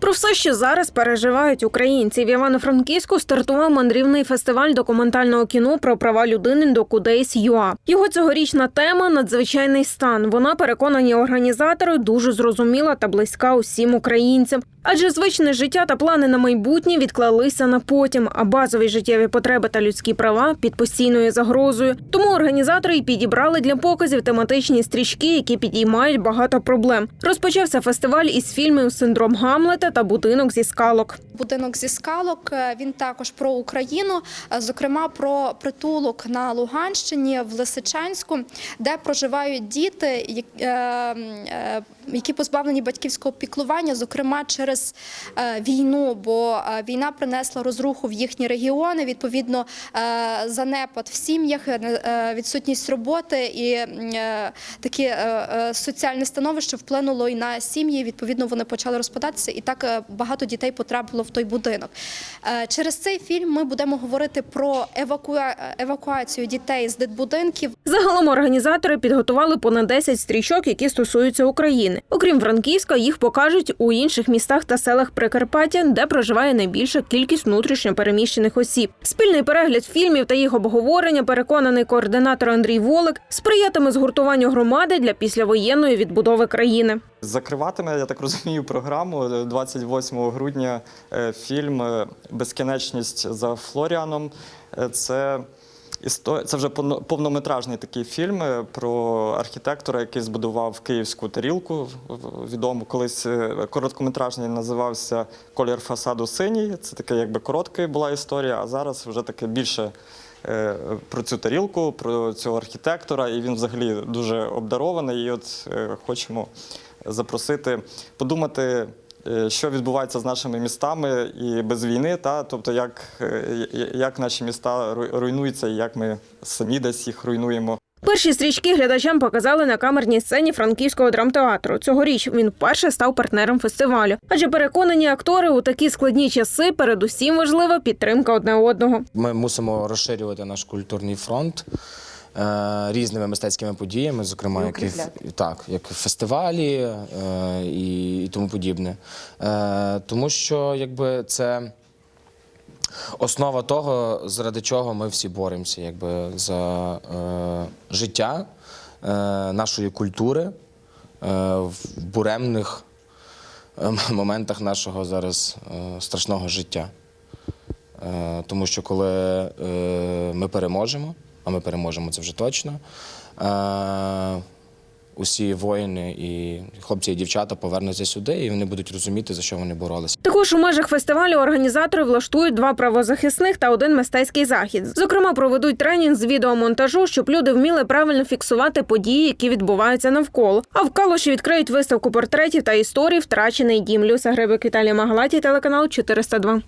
Про все, що зараз переживають українці. В Івано-Франківську стартував мандрівний фестиваль документального кіно про права людини до Кудейс ЮА. Його цьогорічна тема надзвичайний стан. Вона переконані організатори дуже зрозуміла та близька усім українцям. Адже звичне життя та плани на майбутнє відклалися на потім, а базові життєві потреби та людські права під постійною загрозою. Тому організатори й підібрали для показів тематичні стрічки, які підіймають багато проблем. Розпочався фестиваль із фільмів Синдром Гамлета та Будинок зі скалок. Будинок зі скалок е, він також про Україну, е, зокрема про притулок на Луганщині в Лисичанську, де проживають діти, е, які позбавлені батьківського піклування, зокрема через е, війну, бо е, війна принесла розруху в їхні регіони. Відповідно, е, занепад в сім'ях, відсутність роботи і таке соціальне становище вплинуло і на сім'ї. Відповідно, вони почали розпадатися, і так багато дітей потрапило в той будинок. Через цей фільм ми будемо говорити про евакуа- евакуацію дітей з дитбудинків. Загалом організатори підготували понад 10 стрічок, які стосуються України. Окрім Франківська, їх покажуть у інших містах та селах Прикарпаття, де проживає найбільша кількість внутрішньо переміщених осіб. Спільний перегляд фільмів та їх обговорення, переконаний координатор Андрій Волик, сприятиме згуртуванню громади для післявоєнної відбудови країни. Закриватиме, я так розумію, програму е, 28 грудня е, фільм Безкінечність за Флоріаном. Е, Це це вже повно- повнометражний такий фільм е, про архітектора, який збудував київську тарілку. Відомо колись е, короткометражний називався Колір фасаду синій. Це таке, якби коротка була історія, а зараз вже таке більше е, про цю тарілку, про цього архітектора, і він взагалі дуже обдарований. І от хочемо запросити подумати. Е, Що відбувається з нашими містами і без війни, та тобто як, е, як наші міста ру- руйнуються, і як ми самі десь їх руйнуємо. Перші стрічки глядачам показали на камерній сцені франківського драмтеатру. Цьогоріч він вперше став партнером фестивалю. Адже переконані актори у такі складні часи передусім важлива підтримка одне одного. Ми мусимо розширювати наш культурний фронт е, різними мистецькими подіями, зокрема, як і, так, як і фестивалі і, і тому подібне. Е, тому що якби це основа того, заради чого ми всі боремося, якби за е, життя е, нашої культури е, в буремних е, моментах нашого зараз е, страшного життя. Е, Тому що коли е, ми переможемо, а ми переможемо це вже точно, е, усі воїни і хлопці і дівчата повернуться сюди, і вони будуть розуміти, за що вони боролися. Також у межах фестивалю організатори влаштують два правозахисних та один мистецький захід. Зокрема, проведуть тренінг з відеомонтажу, щоб люди вміли правильно фіксувати події, які відбуваються навколо. А в Калуші відкриють виставку портретів та історій Втрачений дім. Люся Грибик Віталія Магалаті, телеканал 402.